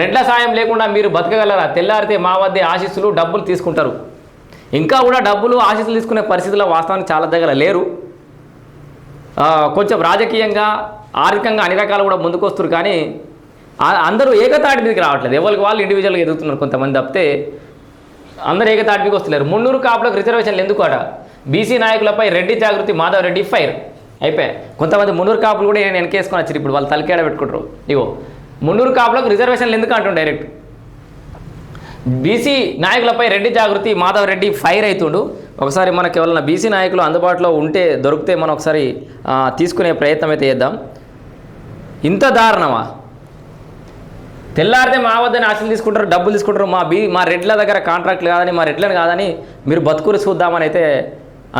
రెడ్ల సాయం లేకుండా మీరు బతకగలరా? తెల్లారితే మా వద్దే ఆశీస్సులు డబ్బులు తీసుకుంటారు. ఇంకా కూడా డబ్బులు ఆశీస్సులు తీసుకునే పరిస్థితుల్లో వాస్తవానికి చాలా దగ్గర లేరు. కొంచెం రాజకీయంగా ఆర్థికంగా అన్ని రకాలు కూడా ముందుకొస్తారు కానీ అందరూ ఏకతాటి మీదకి రావట్లేదు. ఎవరికి వాళ్ళు ఇండివిజువల్గా ఎదుగుతున్నారు కొంతమంది తప్పితే అందరూ ఏకతాటి మీదకి వస్తున్నారు మున్నూరు కాపులకు రిజర్వేషన్లు ఎందుకు అట బీసీ నాయకులపై రెడ్డి జాగృతి మాధవ్ రెడ్డి ఫైర్ అయిపోయాయి. కొంతమంది మున్నూరు కాపులు కూడా నేను వెనకేసుకొని వచ్చారు ఇప్పుడు వాళ్ళు తలకేడ పెట్టుకుంటారు. ఇగో మున్నూరు కాపులకు రిజర్వేషన్లు ఎందుకు అంటుండే డైరెక్ట్ బీసీ నాయకులపై రెడ్డి జాగృతి మాధవ్ రెడ్డి ఫైర్ అవుతుండు ఒకసారి మనకి ఎవరైనా బీసీ నాయకులు అందుబాటులో ఉంటే దొరికితే మనం ఒకసారి తీసుకునే ప్రయత్నం అయితే చేద్దాం. ఇంత దారుణమా? తెల్లారితే మా వద్దని ఆశలు తీసుకుంటారు డబ్బులు తీసుకుంటారు. మా బీ మా రెడ్ల దగ్గర కాంట్రాక్ట్లు కాదని మా రెడ్లను కాదని మీరు బతుకులు చూద్దామని అయితే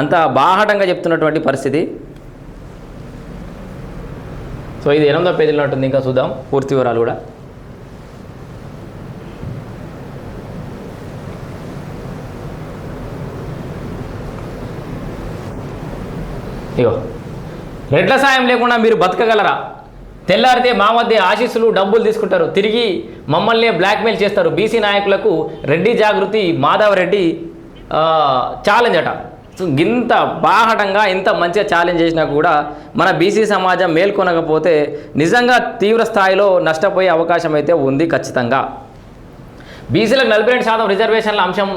అంత బాహటంగా చెప్తున్నటువంటి పరిస్థితి. సో ఇది ఎనిమిదో పేజీలో ఉంటుంది. ఇంకా చూద్దాం. పూర్తి వివరాలు కూడా. ఇగో. రెడ్ల సాయం లేకుండా మీరు బతకగలరా? తెల్లారితే మా మధ్య ఆశీస్సులు డబ్బులు తీసుకుంటారు. తిరిగి మమ్మల్ని బ్లాక్మెయిల్ చేస్తారు. బీసీ నాయకులకు రెడ్డి జాగృతి మాధవరెడ్డి ఛాలెంజ్ అట. ఇంత బాహటంగా ఇంత మంచిగా ఛాలెంజ్ చేసినా కూడా మన బీసీ సమాజం మేల్కొనకపోతే నిజంగా తీవ్ర స్థాయిలో నష్టపోయే అవకాశం అయితే ఉంది ఖచ్చితంగా. బీసీలకు నలభై రెండు శాతం రిజర్వేషన్ల అంశం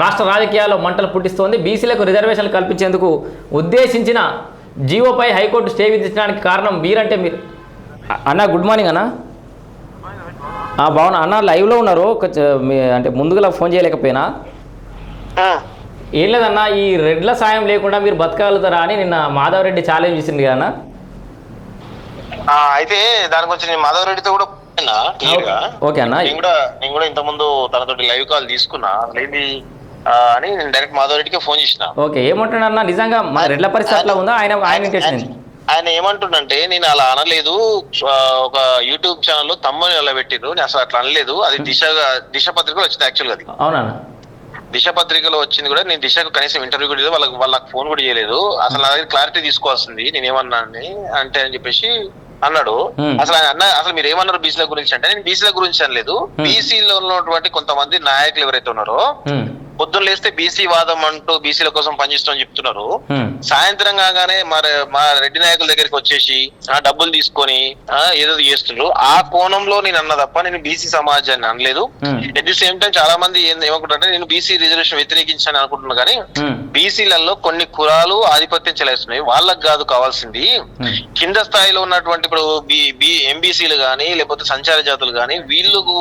రాష్ట్ర రాజకీయాల్లో మంటలు పుట్టిస్తోంది. బీసీలకు రిజర్వేషన్లు కల్పించేందుకు ఉద్దేశించిన జీవోపై హైకోర్టు స్టే విధించడానికి కారణం మీరంటే మీరు అన్న గుడ్ మార్నింగ్ అన్న. బాగున్నా అన్న లైవ్లో ఉన్నారు? అంటే ముందుగా ఫోన్ చేయలేకపోయినా? ఏం లేదన్న ఈ రెడ్ల సాయం లేకుండా మీరు బతకగలుగుతారా అని నిన్న మాధవ్ రెడ్డి ఛాలెంజ్ చేసింది కదా అయితే దాని గురించి నేను మాధవ్ రెడ్డితో కూడా ఓకే. అన్న. నేను కూడా నేను కూడా ఇంత ముందు తనతోటి లైవ్ కాల్ తీసుకున్నా. లేది ఆ, అని నేను డైరెక్ట్ మాధవ్ రెడ్డికి ఫోన్ చేసిన. ఓకే. ఏమంటున్నా అన్న? నిజంగా మా రెడ్ల పరిస్థితి అట్లా ఉందా? ఆయన ఆయన? ఆయన ఏమంటుండంటే నేను అలా అనలేదు. ఒక యూట్యూబ్ ఛానల్లో తమ్మని అలా పెట్టిండ్రు నేను అసలు అట్లా అనలేదు. అది దిశగా దిశ పత్రికలో వచ్చింది యాక్చువల్గా అది. అవునా దిశ పత్రికలో వచ్చింది కూడా నేను దిశకు కనీసం ఇంటర్వ్యూ కూడా లేదు వాళ్ళకి వాళ్ళకి ఫోన్ కూడా చేయలేదు అసలు నా దగ్గర క్లారిటీ తీసుకోవాల్సింది నేను ఏమన్నా అని అంటే అని చెప్పేసి అన్నాడు. అసలు ఆయన అన్న అసలు మీరు ఏమన్నారు బీసీల గురించి అంటే నేను బీసీల గురించి అనలేదు. బీసీలో ఉన్నటువంటి కొంతమంది నాయకులు ఎవరైతే ఉన్నారో పొద్దున్న లేస్తే బీసీ వాదం అంటూ బీసీల కోసం పనిచేస్తామని చెప్తున్నారు. సాయంత్రం కాగానే మరి మా రెడ్డి నాయకుల దగ్గరికి వచ్చేసి ఆ డబ్బులు తీసుకొని ఏదో చేస్తున్నారు. ఆ కోణంలో నేను అన్న తప్ప నేను బీసీ సమాజాన్ని అనలేదు. ఎట్ ది సేమ్ టైం చాలా మంది ఏమనుకుంటారంటే నేను బీసీ రిజర్వేషన్ వ్యతిరేకించాను అనుకుంటున్నా కానీ బీసీలలో కొన్ని కులాలు ఆధిపత్యం చెలాయిస్తున్నాయి. వాళ్ళకి కాదు కావాల్సింది. కింద స్థాయిలో ఉన్నటువంటి ఇప్పుడు బి ఎంబీసీలు కానీ లేకపోతే సంచార జాతులు కానీ వీళ్ళకు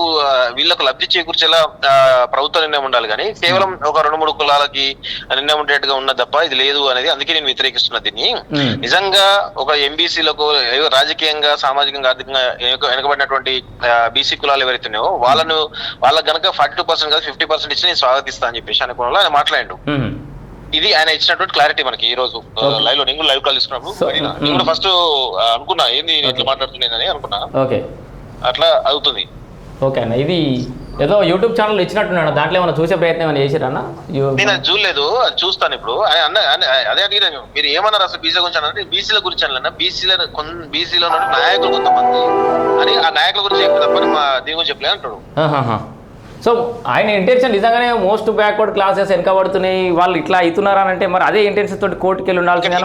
వీళ్ళకు లబ్ధి చేకూర్చేలా ప్రభుత్వ నిర్ణయం ఉండాలి కానీ కేవలం ఒక రెండు మూడు కులాలకి నిర్ణయం ఉండేట్టుగా ఉన్నది తప్ప ఇది లేదు అనేది అందుకే నేను వ్యతిరేకిస్తున్నా దీన్ని. నిజంగా ఒక ఎంబీసీలకు రాజకీయంగా సామాజికంగా ఆర్థికంగా వెనుక- వెనుకబడినటువంటి బీసీ కులాలు ఎవరైతే ఉన్నాయో వాళ్ళను వాళ్ళకి గనక ఫార్టీ టూ పర్సెంట్ కాదు ఫిఫ్టీ పర్సెంట్ ఇచ్చి నేను స్వాగతిస్తా అని చెప్పేసి అనుకోవడంలో ఆయన మాట్లాడాడు హ్మ్. ఇది ఆయన ఇచ్చినటువంటి క్లారిటీ మనకి ఈ రోజు. లైవ్లో నేను లైవ్ కాల్. నేను కూడా ఫస్ట్ అనుకున్నా ఏంది ఇట్లా. మాట్లాడుతున్నానని అనుకున్నా అట్లా అవుతుంది ఓకే అన్న ఇది ఏదో యూట్యూబ్ ఛానల్ ఇచ్చినట్టున్నాడు. దాంట్లో ఏమైనా చూసే ప్రయత్నం ఏమైనా చేసిరన్న నేను అది చూడలేదు అది చూస్తాను ఇప్పుడు. అన్న- అదే అడిగినాను మీరు ఏమన్నారు అసలు బీసీల గురించి అన్నారు బీసీల గురించి అన్న బీసీల బీసీలో నాయకులు కొంతమంది. అని ఆ నాయకుల గురించి చెప్పి తప్ప మా దీని గురించి చెప్పలే అంటాడు. సో ఆయన ఇంటెన్షన్ నిజంగానే మోస్ట్ బ్యాక్వర్డ్ క్లాసెస్ వెనకబడుతున్నాయి వాళ్ళు ఇట్లా అవుతున్నారా అంటే మరి అదే ఇంటెన్షన్ తోటి కోర్టుకి వెళ్ళి ఉండాల్సింది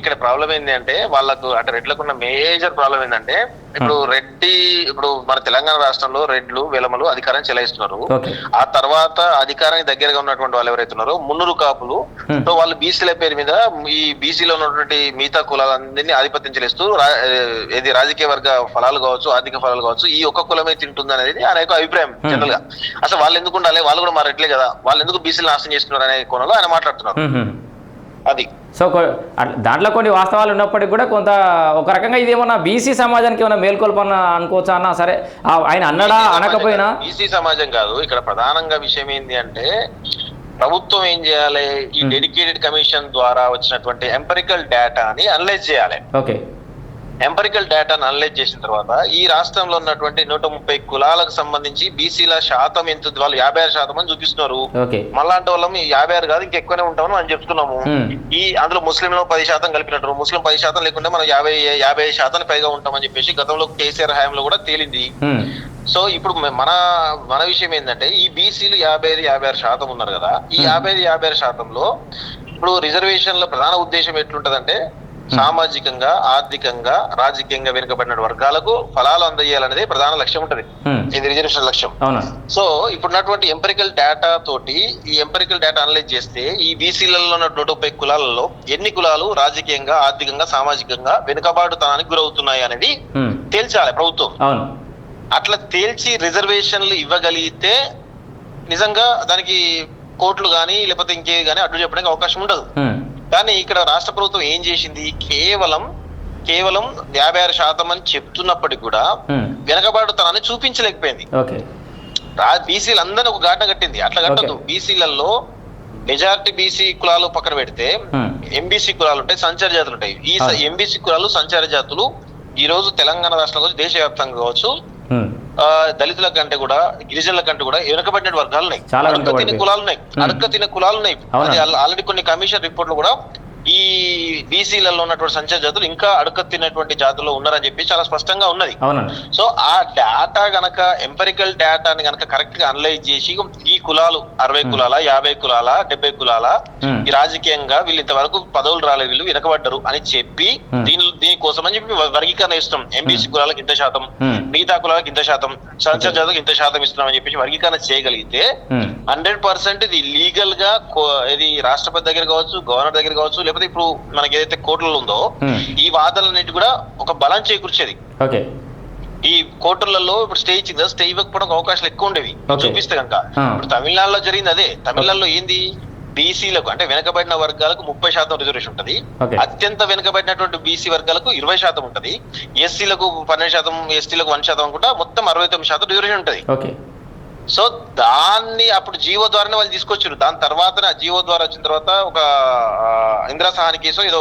ఇక్కడ- ప్రాబ్లం ఏంటి అంటే వాళ్ళకు అంటే రెడ్లకు ఉన్న మేజర్ ప్రాబ్లం ఏంటంటే ఇప్పుడు రెడ్డి ఇప్పుడు మన తెలంగాణ రాష్ట్రంలో రెడ్లు వెలమలు అధికారం చెలాయిస్తున్నారు. ఆ తర్వాత అధికారానికి దగ్గరగా ఉన్నటువంటి వాళ్ళు ఎవరైతే ఉన్నారో మున్నూరు కాపులు Hmm. సో వాళ్ళు బీసీల పేరు మీద ఈ బీసీలో ఉన్నటువంటి మిగతా కులాలందరినీ ఆధిపత్యం చెల్లిస్తూ ఇది రాజకీయ వర్గ ఫలాలు కావచ్చు ఆర్థిక ఫలాలు కావచ్చు ఈ ఒక్క కులమే తింటుంది అనేది ఆయన యొక్క అభిప్రాయం Hmm. జనరల్గా. అసలు వాళ్ళు ఎందుకు ఉండాలి? వాళ్ళు కూడా మా రెడ్లే కదా. వాళ్ళు ఎందుకు బీసీలు నాశనం చేస్తున్నారు అనే కోణంలో ఆయన మాట్లాడుతున్నారు. అది. సో దాంట్లో కొన్ని వాస్తవాలు ఉన్నప్పటికీ కూడా కొంత ఒక రకంగా ఇది ఏమన్నా బీసీ సమాజానికి ఏమైనా మేల్కొల్పన్న అనుకోవచ్చా అన్న సరే ఆయన అన్నడా అనకపోయినా? బీసీ సమాజం కాదు. ఇక్కడ ప్రధానంగా విషయం ఏంటి అంటే ప్రభుత్వం ఏం చేయాలి? ఈ. డెడికేటెడ్ కమిషన్ ద్వారా వచ్చినటువంటి ఎంపరికల్ డేటాని అనలైజ్ చేయాలి. ఓకే. ఎంపరికల్ డేటాను అనలైజ్ చేసిన తర్వాత ఈ రాష్ట్రంలో ఉన్నటువంటి నూట ముప్పై కులాలకు సంబంధించి బీసీల శాతం ఎంత? వాళ్ళు యాభై ఆరు శాతం అని చూపిస్తున్నారు. మళ్ళాంటి వాళ్ళం యాభై ఆరు కాదు ఇంకెక్కువనే ఉంటామని మనం చెప్తున్నాము. ఈ అందులో ముస్లింలో పది శాతం కలిపినట్టు. ముస్లిం పది శాతం లేకుంటే మనం యాభై యాభై శాతం పైగా ఉంటామని చెప్పేసి గతంలో కేసీఆర్ హయాంలో కూడా తేలింది. సో ఇప్పుడు మన మన విషయం ఏంటంటే ఈ బీసీలు యాభై ఐదు యాభై ఆరు శాతం ఉన్నారు కదా. ఈ యాభై ఐదు యాభై ఆరు శాతంలో ఇప్పుడు రిజర్వేషన్ల ప్రధాన ఉద్దేశం ఎట్లుంటదంటే సామాజికంగా ఆర్థికంగా రాజకీయంగా వెనుకబడిన వర్గాలకు ఫలాలు అందజేయాలనేది ప్రధాన లక్ష్యం ఉంటది. ఇది రిజర్వేషన్ లక్ష్యం. సో ఇప్పుడున్నటువంటి ఎంపెరికల్ డేటా తోటి ఈ ఎంపెరికల్ డేటా అనలైజ్ చేస్తే ఈ బీసీలలో ఉన్న నూట ముప్పై కులాలలో ఎన్ని కులాలు రాజకీయంగా ఆర్థికంగా సామాజికంగా వెనుకబాటుతనానికి గురవుతున్నాయి అనేది తేల్చాలి ప్రభుత్వం. అట్లా తేల్చి రిజర్వేషన్లు ఇవ్వగలిగితే నిజంగా దానికి కోర్టులు కానీ లేకపోతే ఇంకే కానీ అడ్డు చెప్పడానికి అవకాశం ఉండదు. కానీ ఇక్కడ రాష్ట్ర ప్రభుత్వం ఏం చేసింది? కేవలం కేవలం యాభై ఆరు శాతం అని చెప్తున్నప్పటికీ కూడా ఉమ్, వెనకబాటుతనాన్ని చూపించలేకపోయింది. బీసీలు అందరినీ ఒక ఘాట కట్టింది. అట్లా కట్టదు బీసీలలో మెజారిటీ బీసీ కులాలు పక్కన పెడితే ఉమ్, ఎంబీసీ కులాలు ఉంటాయి సంచార జాతులు ఉంటాయి. ఈ అవును. ఎంబీసీ కులాలు సంచార జాతులు ఈ రోజు తెలంగాణ రాష్ట్రంలో కావచ్చు దేశవ్యాప్తంగా కావచ్చు దళితుల కంటే కూడా గిరిజనుల కంటే కూడా వెనుకబడిన వర్గాలు ఉన్నాయి అడక్క తినే. కులాలు ఉన్నాయి. అడక్క తినే కులాలు ఉన్నాయి ఆల్రెడీ కొన్ని కమిషన్ రిపోర్ట్లు కూడా ఈ బీసీలలో ఉన్నటువంటి సంచార జాతులు ఇంకా అడక తినేటువంటి జాతుల్లో ఉన్నారని చెప్పి చాలా స్పష్టంగా ఉన్నది. సో ఆ డేటా గనక ఎంపెరికల్ డేటాని గనక కరెక్ట్గా అనలైజ్ చేసి ఈ కులాలు అరవై. కులాల యాభై కులాల డెబ్బై కులాల ఈ రాజకీయంగా వీళ్ళు ఇంతవరకు పదవులు రాలేదు వీళ్ళు వెనకబడ్డరు అని చెప్పి. దీని దీనికోసం అని చెప్పి వర్గీకరణ ఇస్తాం ఎంబీసీ కులాలకు ఇంత శాతం మిగతా కులాలకు ఇంత శాతం సంచార జాతకు ఇంత శాతం ఇస్తున్నామని చెప్పేసి వర్గీకరణ చేయగలిగితే హండ్రెడ్ పర్సెంట్ ఇది లీగల్గా ఇది రాష్ట్రపతి దగ్గర కావచ్చు గవర్నర్ దగ్గర కావచ్చు లేకపోతే ఇప్పుడు మనకి ఏదైతే కోర్టులలో ఉందో ఉమ్, ఈ వాదనలన్నిటి కూడా ఒక బలం చేకూర్చేది. ఓకే. ఈ కోర్టులలో ఇప్పుడు స్టే ఇచ్చింది స్టే ఇవ్వకపోవడానికి అవకాశాలు ఎక్కువ ఉండేవి. చూపిస్తే కనుక. ఆ. ఇప్పుడు తమిళనాడులో జరిగింది అదే. తమిళనాడులో ఏంది? బీసీలకు అంటే వెనకబడిన వర్గాలకు ముప్పై శాతం రిజర్వేషన్ ఉంటది. అత్యంత వెనుకబడినటువంటి బీసీ వర్గాలకు ఇరవై శాతం ఉంటది. ఎస్సీలకు పన్నెండు శాతం ఎస్టీలకు వన్ శాతం అనుకుంటా మొత్తం అరవై తొమ్మిది శాతం రిజర్వేషన్ ఉంటది. సో దాన్ని అప్పుడు జీవో ద్వారానే వాళ్ళు తీసుకొచ్చారు. దాని తర్వాత ఆ జీవో ద్వారా వచ్చిన తర్వాత ఒక ఇందిరా సహాని కేసు ఏదో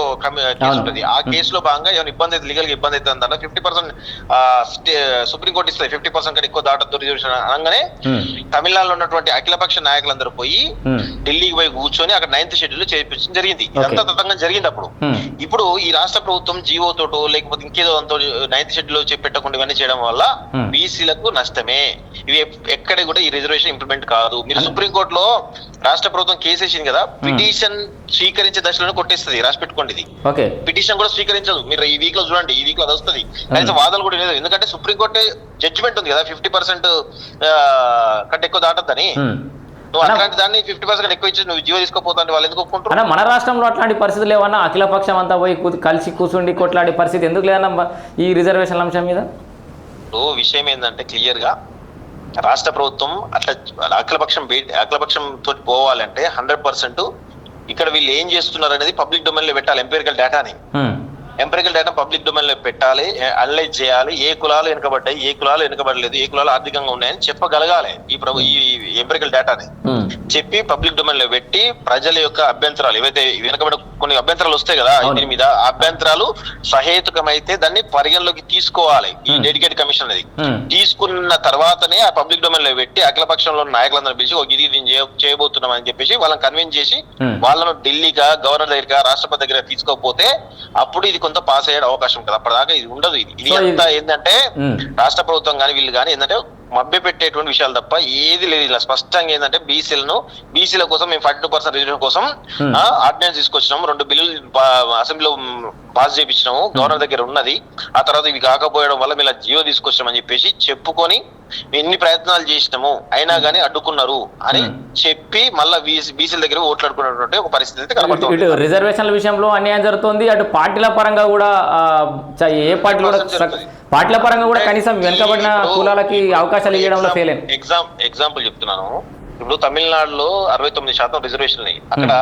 కేసు. ఉంటుంది. ఆ కేసులో భాగంగా ఏమైనా ఇబ్బంది అయితే లీగల్గా ఇబ్బంది అయితే అంటే ఫిఫ్టీ పర్సెంట్ సుప్రీం కోర్టు ఇస్తుంది ఫిఫ్టీ పర్సెంట్ కంటే ఎక్కువ దాటద్దు రిజర్వేషన్ అనగానే తమిళనాడులో ఉన్నటువంటి అఖిలపక్ష నాయకులందరూ పోయి ఢిల్లీకి పోయి కూర్చొని అక్కడ నైన్త్ షెడ్యూల్ చేయించడం జరిగింది. ఇదంతా తతంగం జరిగింది అప్పుడు. ఇప్పుడు ఈ రాష్ట్ర ప్రభుత్వం జీవో తోటో లేకపోతే ఇంకేదో అంతో నైన్త్ షెడ్యూల్ పెట్టకుండా ఇవన్నీ చేయడం వల్ల. బీసీలకు నష్టమే. ఇవి ఎక్కడ కూడా ఈ రిజర్వేషన్ ఇంప్లిమెంట్ కాదు. మీరు సుప్రీం కోర్టులో రాష్ట్ర ప్రభుత్వం కేసు వేసింది కదా పిటిషన్ స్వీకరించే దశలోనే కొట్టేస్తుంది రాసి పెట్టుకోండి ఇది పిటిషన్ కూడా స్వీకరించదు. మీరు ఈ వీక్లో చూడండి ఈ వీక్లో అది వస్తుంది. కనీసం వాదనలు కూడా లేదు ఎందుకంటే సుప్రీం కోర్టు జడ్జిమెంట్ ఉంది కదా ఫిఫ్టీ పర్సెంట్ కంటే ఎక్కువ దాటద్దని. ఉమ్. నువ్వు అట్లాంటి దాన్ని ఫిఫ్టీ పర్సెంట్ ఎక్కువ ఇచ్చి నువ్వు జీవో తీసుకోపోతా వాళ్ళు ఎందుకు ఒప్పుకుంటారు? మన రాష్ట్రంలో అట్లాంటి పరిస్థితులు ఏమన్నా అఖిలపక్షం అంతా పోయి కలిసి కూర్చుండి కొట్లాడే పరిస్థితి ఎందుకు లేదన్న ఈ రిజర్వేషన్ల అంశం మీద? విషయం ఏంటంటే క్లియర్గా రాష్ట్ర ప్రభుత్వం అట్లా అఖిలపక్షం అఖిలపక్షం తోటి పోవాలంటే హండ్రెడ్ పర్సెంట్ ఇక్కడ వీళ్ళు ఏం చేస్తున్నారు అనేది పబ్లిక్ డొమైన్లో పెట్టాలి ఎంపీరికల్ డేటాని. ఎంపరికల్ డేటా పబ్లిక్ డొమైన్లో పెట్టాలి అనలైజ్ చేయాలి ఏ కులాలు వెనుకబడ్డాయి ఏ కులాలు వెనుకబడలేదు ఏ కులాలు ఆర్థికంగా ఉన్నాయని చెప్పగలగాలి ఈ ప్రభు ఈ ఎంపరికల్ డేటాని చెప్పి పబ్లిక్ డొమైన్లో పెట్టి ప్రజల యొక్క అభ్యంతరాలు ఏవైతే వెనుకబడి కొన్ని అభ్యంతరాలు వస్తాయి కదా. దీని మీద అభ్యంతరాలు సహేతుకమైతే దాన్ని పరిగణలోకి తీసుకోవాలి ఈ. డెడికేట్ కమిషన్ అనేది తీసుకున్న తర్వాతనే ఆ పబ్లిక్ డొమైన్లో పెట్టి అఖిల పక్షంలో ఉన్న నాయకులందరూ పిలిచి ఒక ఇది చేయ- చేయబోతున్నాం అని చెప్పేసి వాళ్ళని కన్విన్స్ చేసి. వాళ్ళను ఢిల్లీగా గవర్నర్ దగ్గర రాష్ట్రపతి దగ్గర తీసుకోకపోతే అప్పుడు ఇది కొంత పాస్ అయ్యే అవకాశం కదా అప్పటిదాకా ఇది ఉండదు ఇది. ఇది అంతా ఏంటంటే రాష్ట్ర ప్రభుత్వం కానీ వీళ్ళు కానీ ఏంటంటే మభ్య పెట్టేటువంటి విషయాలు తప్ప ఏది లేదు ఇలా స్పష్టంగా ఏంటంటే బీసీలను బీసీల కోసం మేము ఫార్టీ టూ పర్సెంట్ రిజర్వేషన్ కోసం. ఆర్డినెన్స్ తీసుకొచ్చినాము. రెండు బిల్లులు అసెంబ్లీలో పాస్ చేయించినాము గవర్నర్ దగ్గర ఉన్నది. ఆ తర్వాత ఇవి కాకపోయడం వల్ల మేము ఇలా జియో తీసుకొచ్చామని చెప్పేసి చెప్పుకొని ఎన్ని ప్రయత్నాలు చేసినాము అయినా కానీ అడ్డుకున్నారు అని Hmm. చెప్పి మళ్ళీ బీసీల దగ్గర ఓట్లాడుకున్నటువంటి ఒక పరిస్థితి అయితే కనబడుతుంది. రిజర్వేషన్ల విషయంలో అన్యాయం జరుగుతుంది. అటు పార్టీల పరంగా కూడా ఏ పార్టీ కూడా పార్టీల పరంగా కూడా కనీసం వెనుకబడిన కులాలకి అవకాశాలు ఇవ్వడంలో ఫెయిల్ అయింది ఎగ్జామ్ ఎగ్జాంపుల్ చెప్తున్నాను. ఇప్పుడు తమిళనాడులో అరవై తొమ్మిది శాతం రిజర్వేషన్ ఉన్నాయి. అక్కడ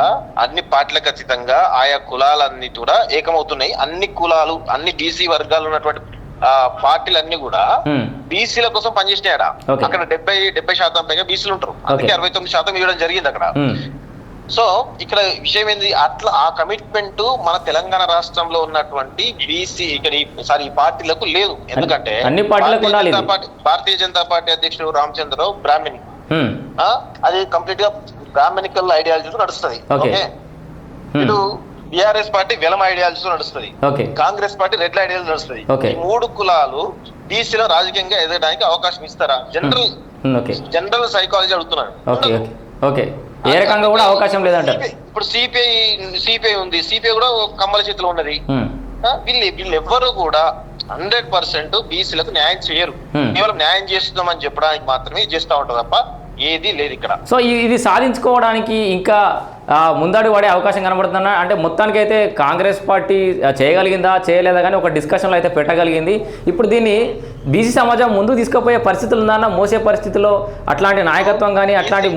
అన్ని పార్టీలకు ఖచ్చితంగా ఆయా కులాలన్నీ కూడా ఏకమవుతున్నాయి. అన్ని కులాలు అన్ని బీసీ వర్గాలు ఉన్నటువంటి ఆ పార్టీలు అన్ని కూడా బీసీల కోసం పనిచేసినాయడ. అక్కడ డెబ్బై డెబ్బై శాతం పైగా బీసీలు ఉంటారు. అందుకే. అరవై తొమ్మిది శాతం ఇవ్వడం జరిగింది అక్కడ. సో ఇక్కడ విషయం ఏంది? అట్లా ఆ కమిట్మెంట్ మన తెలంగాణ రాష్ట్రంలో ఉన్నటువంటి బీసీ ఇక్కడ సారీ ఈ పార్టీలకు లేదు. ఎందుకంటే భారతీయ జనతా. పార్టీ అధ్యక్షుడు రామచంద్రరావు బ్రాహ్మణి. అది కంప్లీట్గా బ్రాహ్మణికల్ ఐడియాలజీతో నడుస్తుంది. ఓకే. బిఆర్ఎస్ పార్టీ వెలం ఐడియాలజీతో నడుస్తుంది. కాంగ్రెస్ పార్టీ రెడ్ ఐడియాలజీ నడుస్తుంది. ఈ మూడు కులాలు బీసీలో రాజకీయంగా ఎదగడానికి అవకాశం ఇస్తారా? General general psychology okay okay. ఏ రకంగా కూడా అవకాశం లేదంటారు? ఇప్పుడు సిపిఐ సిపిఐ ఉంది. సిపిఐ కూడా కమ్మల చేతిలో ఉన్నది. వీళ్ళు వీళ్ళు ఎవ్వరు కూడా హండ్రెడ్ పర్సెంట్ బీసీలకు న్యాయం చేయరు. కేవలం న్యాయం చేస్తున్నామని చెప్పడానికి మాత్రమే చేస్తా ఉంటారు తప్ప ఏది లేదు ఇక్కడ. సో ఇది సాధించుకోవడానికి ఇంకా ఆ, ముందడుగు పడే అవకాశం కనబడుతుందా అంటే మొత్తానికైతే కాంగ్రెస్ పార్టీ చేయగలిగిందా చేయలేదా కానీ ఒక డిస్కషన్లో అయితే పెట్టగలిగింది. ఇప్పుడు దీన్ని బీసీ సమాజం ముందు తీసుకుపోయే పరిస్థితులు ఉందన్న మోసే పరిస్థితిలో అట్లాంటి నాయకత్వం కానీ అట్లాంటి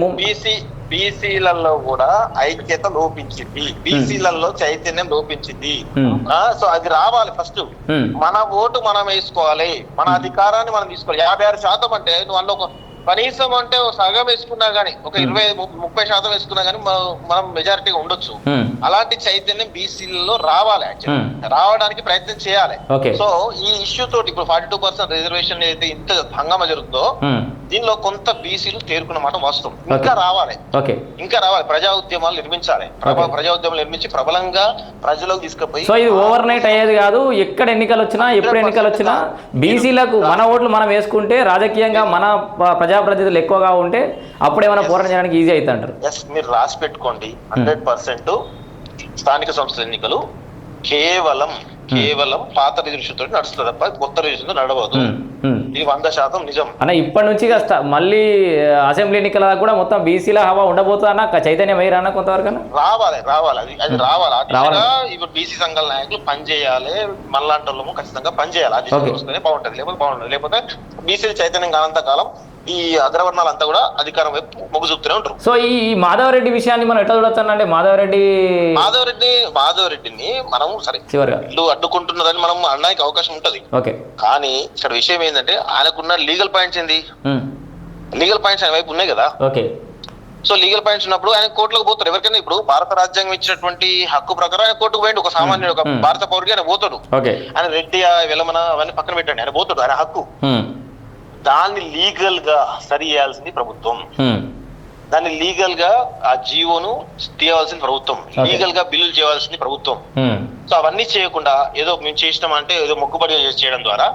బీసీలలో కూడా ఐక్యత లోపించింది. బీసీలలో చైతన్యం లోపించింది. Hmm. సో అది రావాలి ఫస్ట్ Hmm. మన ఓటు మనం వేసుకోవాలి. మన అధికారాన్ని మనం తీసుకోవాలి. యాభై ఆరు శాతం అంటే నువ్వు అందులో కనీసం అంటే ఒక సగం వేసుకున్నా గానీ ఒక ఇరవై ము- ముప్పై శాతం వేసుకున్నా గానీ మనం మనం మెజారిటీగా ఉండొచ్చు ఉమ్, అలాంటి చైతన్యం బీసీలలో రావాలి. Hmm. రావడానికి ప్రయత్నం చేయాలి. సో ఈ ఇష్యూ తోటి ఇప్పుడు ఫార్టీ టూ పర్సెంట్ రిజర్వేషన్ ఏదైతే ఇంత హంగామా జరుగుతుందో దీనిలో కొంత బీసీలు తేరుకున్న మాట వాస్తవం. ఇంకా రావాలి. ఓకే. ఇంకా రావాలి. ప్రజా ఉద్యమాలు నిర్మించాలి. ప్రజా ఉద్యమాలు నిర్మించి ప్రబలంగా ప్రజలకు తీసుకుపోయి సో ఇది ఓవర్ నైట్ అయ్యేది కాదు. ఎక్కడ ఎన్నికలు వచ్చినా ఎప్పుడు ఎన్నికలు వచ్చినా బీసీలకు మన ఓట్లు మనం వేసుకుంటే రాజకీయంగా మన ప్రజాప్రతినిధులు ఎక్కువగా ఉంటే అప్పుడేమైనా పోరాటం చేయడానికి ఈజీ అవుతుంది అంటారు. మీరు రాసి పెట్టుకోండి. హండ్రెడ్ పర్సెంట్ స్థానిక సంస్థల ఎన్నికలు కేవలం కేవలం పాత రిజర్వేషన్ తోటి నడుస్తుంది తప్ప కొత్త రిజర్వేషన్ నడవదు. ఇది వంద శాతం నిజం. అన్న ఇప్పటి నుంచి మళ్ళీ అసెంబ్లీ ఎన్నికల కూడా మొత్తం బీసీల హవా ఉండబోతుందన్న చైతన్యం అయ్యారన్న కొంతవరకు రావాలి రావాలి. అది అది రావాలి. ఇప్పుడు బీసీ సంఘాల నాయకులు పనిచేయాలి మనలాంటి వాళ్ళము ఖచ్చితంగా పనిచేయాలి. వస్తేనే బాగుంటది. లేకపోతే బాగుంటది లేకపోతే బీసీ చైతన్యం కానంత కాలం ఈ అగ్రవర్ణాలంతా కూడా అధికారం వైపు మొగ్గు చూపుతూనే ఉంటారు. సో ఈ మాధవరెడ్డి విషయాన్ని మనం ఎట్లా చూడొచ్చు అంటే మాధవరెడ్డి మాధవరెడ్డి మాధవరెడ్డిని మనం సరే వీళ్ళు అడ్డుకుంటున్నదని మనం అనడానికి అవకాశం ఉంటది. ఓకే. కానీ ఇక్కడ విషయం ఏంటంటే ఆయనకున్న లీగల్ పాయింట్స్ ఏంది? లీగల్ పాయింట్స్ ఆయన వైపు ఉన్నాయి కదా. ఓకే. సో లీగల్ పాయింట్స్ ఉన్నప్పుడు ఆయన కోర్టులకు పోతారు. ఎవరికైనా ఇప్పుడు భారత రాజ్యాంగం ఇచ్చినటువంటి హక్కు ప్రకారం ఆయన కోర్టుకు పోయిండు. ఒక సామాన్యుడు ఒక. భారత పౌరుడికి ఆయన పోతాడు. ఆయన రెడ్డి వెలమన అవన్నీ పక్కన పెట్టండి. ఆయన పోతాడు. ఆయన హక్కు. దాన్ని లీగల్గా సరి చేయాల్సింది ప్రభుత్వం. దాన్ని లీగల్గా ఆ జీవోను తీయవలసింది ప్రభుత్వం. లీగల్గా బిల్లులు చేయవలసింది ప్రభుత్వం. సో అవన్నీ చేయకుండా ఏదో మేము చేసినాం అంటే ఏదో మొక్కుబడి చేయడం ద్వారా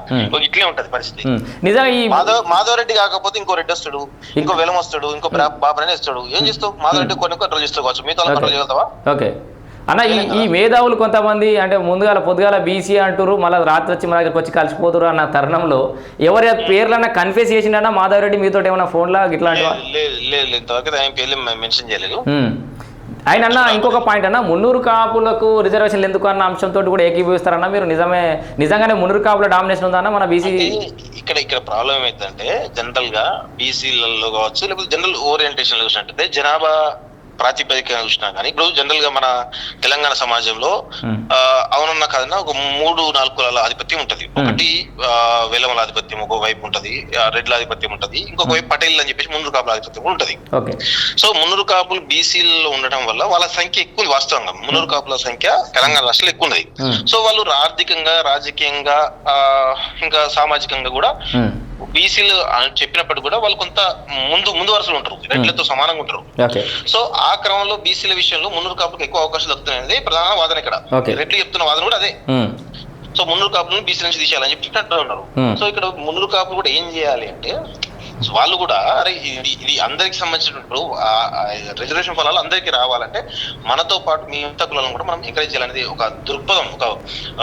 ఇట్లే ఉంటది పరిస్థితి. ఉమ్. నిజంగా ఈ మాధవ్ మాధవ్ రెడ్డి కాకపోతే ఇంకో రెడ్డి వస్తాడు ఇంకో వెలం వస్తాడు ఇంకో బాబు వస్తాడు. ఏం చేస్తావు? మాధవ్ రెడ్డి కొన్ని కంట్రోల్ చేసుకోవచ్చు మిగతా Okay. Control చేయగలుగుతావా okay. అన్న ఈ ఈ మేధావులు కొంతమంది అంటే ముందుగాల పొద్దుగాల బీసీ అంటారు మళ్ళీ రాత్రి వచ్చి మా దగ్గరికి వచ్చి కలిసిపోతురు అన్న తరుణంలో ఎవరి పేర్లన్నా కన్ఫ్యూజ్ చేసిండన్నా మాధవరెడ్డి మీతో ఏమైనా ఫోన్లా ఇట్లాంటివా లేదు. ఇంతవరకు ఆయన పేర్లు మెన్షన్ చేయలేదు. ఆయన అన్న ఇంకొక పాయింట్ అన్న మున్నూరు కాపులకు రిజర్వేషన్లు ఎందుకు అన్న అంశంతో కూడా ఏకీభవిస్తారన్న మీరు నిజమే నిజంగానే మున్నూరు కాపుల డామినేషన్ ఉందన్న మన బీసీ ఇక్కడ ఇక్కడ ప్రాబ్లం ఏమైందంటే జనరల్గా బీసీలలో కావచ్చు లేకపోతే జనరల్ ఓరియంటేషన్లో చూసినట్టయితే జనాభా ప్రాతిపదిక చూసినా కానీ ఇప్పుడు జనరల్గా మన తెలంగాణ సమాజంలో Hmm. ఆ, అవునన్నా కాదన్నా ఒక మూడు నాలుగు కులాల ఆధిపత్యం ఉంటది. ఒకటి ఆ, వెలమల ఆధిపత్యం ఒక వైపు ఉంటది రెడ్ల ఆధిపత్యం ఉంటది ఇంకొక వైపు పటేల్ అని చెప్పేసి మున్నూరు కాపుల ఆధిపత్యం కూడా ఉంటది. సో మున్నూరు కాపులు బీసీలలో ఉండటం వల్ల వాళ్ళ సంఖ్య ఎక్కువ ఉంది వాస్తవంగా. మున్నూరు కాపుల సంఖ్య తెలంగాణ రాష్ట్రంలో ఎక్కువ ఉన్నది. Hmm. సో వాళ్ళు ఆర్థికంగా రాజకీయంగా ఇంకా సామాజికంగా కూడా. బీసీలు చెప్పినప్పటికీ కూడా వాళ్ళు కొంత ముందు ముందు వరుసలో ఉంటారు. రెడ్లతో సమానంగా ఉంటారు. సో ఆ క్రమంలో బీసీల విషయంలో మున్నూరు కాపులకు ఎక్కువ అవకాశాలు దక్కుతున్నాయి ప్రధాన వాదన ఇక్కడ. రెడ్లు చెప్తున్న వాదన కూడా అదే. సో మున్నూరు కాపులను బీసీ నుంచి తీసేయాలని చెప్పి అంటూ ఉన్నారు. Hmm. సో ఇక్కడ మున్నూరు కాపులు కూడా ఏం చేయాలి అంటే సో వాళ్ళు కూడా అరే ఇది ఇది అందరికి సంబంధించినప్పుడు రిజర్వేషన్ ఫలాలు అందరికీ రావాలంటే మనతో పాటు మీ మిగతా కులాలను కూడా మనం ఎంకరేజ్ చేయాలనేది ఒక దృక్పథం ఒక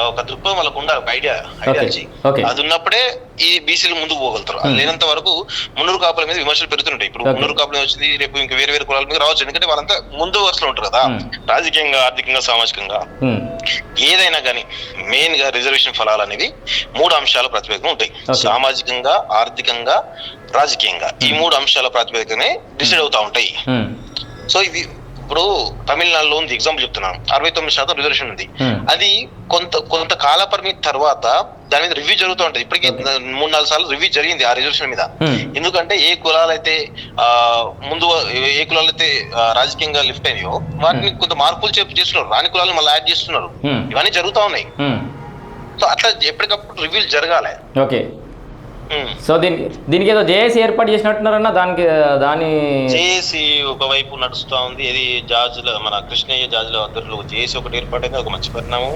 ఒక దృక్పథం వాళ్ళకు ఉండాలి ఒక ఐడియా ఐడియాలజీ. అది ఉన్నప్పుడే ఈ బీసీలు ముందుకు పోగలుగుతారు Hmm. లేనంత వరకు మున్నూరు కాపుల మీద విమర్శలు పెరుగుతుంటాయి ఇప్పుడు. మున్నూరు కాపులు వచ్చింది రేపు ఇంకా వేరే వేరే కులాల మీద రావచ్చు ఎందుకంటే వాళ్ళంతా ముందు వరుసలో ఉంటారు కదా Hmm. రాజకీయంగా ఆర్థికంగా సామాజికంగా ఉమ్. ఏదైనా కానీ మెయిన్గా రిజర్వేషన్ ఫలాలు అనేవి మూడు అంశాల ప్రాతిపదికన ఉంటాయి. సామాజికంగా ఆర్థికంగా రాజకీయంగా ఈ మూడు అంశాల ప్రాతిపదికనే డిసైడ్ అవుతా ఉంటాయి ఉమ్. సో ఇది ఇప్పుడు తమిళనాడులో ఉంది ఎగ్జాంపుల్ చెప్తున్నాను అరవై తొమ్మిది శాతం రిజర్వేషన్ ఉంది Hmm. అది కొంత కొంత కాల పరిమితి తర్వాత దాని మీద రివ్యూ జరుగుతూ ఉంటుంది ఇప్పటికీ. మూడు నాలుగు సార్లు రివ్యూ జరిగింది ఆ రిజర్వేషన్ మీద Hmm. ఎందుకంటే ఏ కులాలైతే ఆ ముందు ఏ కులాలైతే రాజకీయంగా లిఫ్ట్ అయినాయో వాటిని కొంత మార్పులు చేస్తున్నారు రాని కులాలను మళ్ళీ యాడ్ చేస్తున్నారు Hmm. ఇవన్నీ జరుగుతా ఉన్నాయి. సో అట్లా ఎప్పటికప్పుడు రివ్యూలు జరగాలి ఓకే. సో దీనికి దీనికి ఏదో జేఏసీ ఏర్పాటు చేసినట్టున్నారన్న దానికి దాని జేఏసీ ఒకవైపు నడుస్తా ఉంది. ఇది జార్జిల మన కృష్ణయ్య జార్జిల ఆధ్వర్యంలో జేఏసీ ఒకటి ఏర్పాటైంది. ఒక మంచి పరిణామం.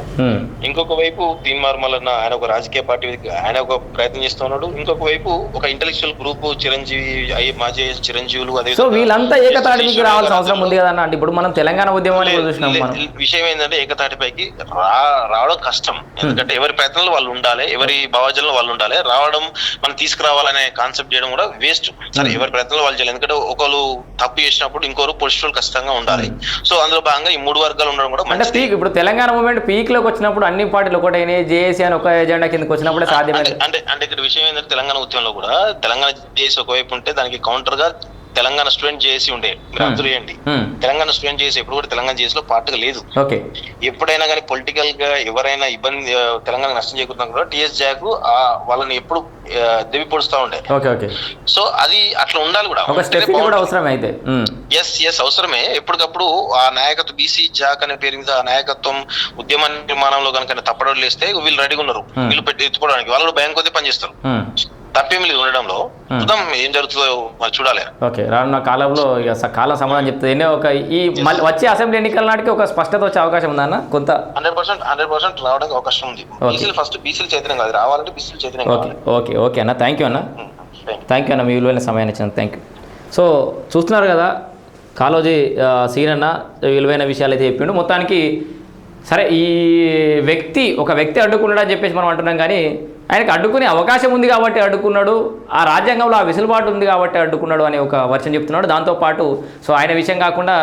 ఇంకొక వైపు తీన్మార్ మల్లన్న ఆయన ఒక రాజకీయ పార్టీ ఆయన ఒక ప్రయత్నం చేస్తూ ఉన్నాడు. ఇంకొక వైపు ఒక ఇంటెలెక్చువల్ గ్రూప్ చిరంజీవి మాజీ చిరంజీవులు అదే సో వీళ్ళంతా ఏకతాటికి రావాల్సిన అవసరం ఉంది కదా అన్న అంటే ఇప్పుడు మనం తెలంగాణ ఉద్యమాన్ని చూసినాం విషయం ఏంటంటే ఏకతాటిపైకి రావడం కష్టం. ఎందుకంటే ఎవరి ప్రయత్నంలో వాళ్ళు ఉండాలి ఎవరి భావజనంలో వాళ్ళు ఉండాలి. రావడం మనం తీసుకురావాలనే కాన్సెప్ట్ చేయడం కూడా వేస్ట్. సరే ఎవరి ప్రయత్నంలో వాళ్ళు చేయాలి ఎందుకంటే ఒకరు తప్పు చేసినప్పుడు ఇంకోరు పొజిషన్ ఖచ్చితంగా ఉండాలి. సో అందులో భాగంగా ఈ మూడు వర్గాలు ఉండడం కూడా అంటే పీక్ ఇప్పుడు తెలంగాణ మూమెంట్ పీక్లోకి వచ్చినప్పుడు అన్ని పార్టీలు ఒకటైనా జేఏసీ అని ఒక ఎజెండా కిందకి వచ్చినప్పుడే అంటే సాధ్యమైంది. అంటే అంటే ఇక్కడ విషయం ఏంటంటే తెలంగాణ ఉద్యమంలో కూడా తెలంగాణ చేసి ఒకవైపు ఉంటే దానికి కౌంటర్గా తెలంగాణ స్టూడెంట్ చేసి ఉండే మీరు. అబ్జర్వ్ చేయండి ఉమ్, తెలంగాణ స్టూడెంట్ చేసి ఎప్పుడు కూడా తెలంగాణ చేసిలో పార్టీగా లేదు. ఎప్పుడైనా కానీ పొలిటికల్గా ఎవరైనా ఇబ్బంది తెలంగాణ నష్టం చేకూరుతున్నా కూడా టిఎస్ జాక్ ఆ, వాళ్ళని ఎప్పుడు దెవి పొడుస్తూ ఉండే. సో అది అట్లా ఉండాలి కూడా. ఎస్ ఎస్ అవసరమే ఎప్పటికప్పుడు ఆ నాయకత్వం బీసీ జాక్ అనే పేరు మీద ఆ నాయకత్వం ఉద్యమ నిర్మాణంలో కనుక తప్పడలు వేస్తే వీళ్ళు రెడీగా ఉన్నారు. వీళ్ళు పెట్టి ఎత్తుకోవడానికి. వాళ్ళు భయం కొద్దీ పనిచేస్తారు. ఉమ్. తప్పేం లేదు ఉండడంలో. చూద్దాం ఏం జరుగుతుందో మరి చూడాలి. ఓకే రానున్న కాలంలో ఇక కాలం సమాధానం చెప్తుంది. ఒక ఈ వచ్చే అసెంబ్లీ ఎన్నికల నాటికి ఒక స్పష్టత వచ్చే అవకాశం ఉందా అన్న? కొంత హండ్రెడ్ పర్సెంట్ హండ్రెడ్ పర్సెంట్ రావడానికి అవకాశం ఉంది. బీసీలు ఫస్ట్ బీసీలు చైతన్యం కాదు. రావాలంటే బీసీలు చైతన్యం ఓకే ఓకే ఓకే అన్న. థ్యాంక్ యూ అన్న. థ్యాంక్ యూ అన్న. మీ విలువైన సమయాన్ని ఇచ్చిన. థ్యాంక్ యూ సో చూస్తున్నారు కదా కాలోజీ ఆ, సీన్ అన్న విలువైన విషయాలు అయితే చెప్పిండు. మొత్తానికి సరే ఈ వ్యక్తి ఒక వ్యక్తి అడ్డుకున్నాడని చెప్పేసి మనం అంటున్నాం కానీ ఆయనకు అడ్డుకునే అవకాశం ఉంది కాబట్టి అడ్డుకున్నాడు. ఆ రాజ్యాంగంలో ఆ వెసులుబాటు ఉంది కాబట్టి అడ్డుకున్నాడు అనే ఒక వర్షం చెప్తున్నాడు. దాంతోపాటు సో ఆయన విషయం కాకుండా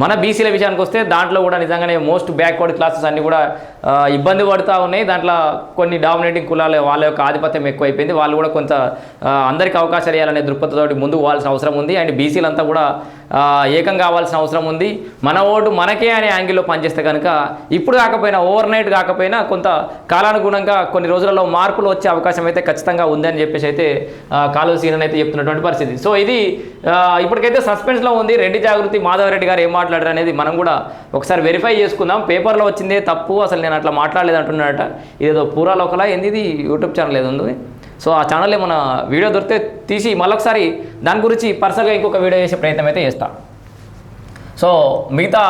మన బీసీల విషయానికి వస్తే దాంట్లో కూడా నిజంగానే మోస్ట్ బ్యాక్వర్డ్ క్లాసెస్ అన్నీ కూడా ఇబ్బంది పడుతూ ఉన్నాయి. దాంట్లో కొన్ని డామినేటింగ్ కులాల వాళ్ళ యొక్క ఆధిపత్యం ఎక్కువైపోయింది. వాళ్ళు కూడా కొంత అందరికీ అవకాశాలు ఇవ్వాలనే దృక్పథంతో ముందుకు పోవాల్సిన అవసరం ఉంది. అండ్ బీసీలంతా కూడా ఏకం కావాల్సిన అవసరం ఉంది. మన ఓటు మనకే అనే యాంగిల్లో పనిచేస్తే కనుక ఇప్పుడు కాకపోయినా ఓవర్ నైట్ కాకపోయినా కొంత కాలానుగుణంగా కొన్ని రోజులలో మార్పులు వచ్చే అవకాశం అయితే ఖచ్చితంగా ఉందని చెప్పేసి అయితే కాలువ సీనన్ అయితే చెప్తున్నటువంటి పరిస్థితి. సో ఇది ఇప్పటికైతే సస్పెన్స్లో ఉంది. రెడ్డి జాగృతి మాధవరెడ్డి గారు ఏం మాట్లాడారు అనేది మనం కూడా ఒకసారి వెరిఫై చేసుకుందాం. పేపర్లో వచ్చిందే తప్పు అసలు నేను అట్లా మాట్లాడలేదు అంటున్నాడట ఇదేదో పూరాలోకలా ఏంది ఇది? యూట్యూబ్ ఛానల్ ఏదో ఉంది. సో ఆ ఛానల్ మన వీడియో దొరికితే తీసి మళ్ళొకసారి దాని గురించి పర్సనల్గా ఇంకొక వీడియో చేసే ప్రయత్నం అయితే చేస్తాను సో మిగతా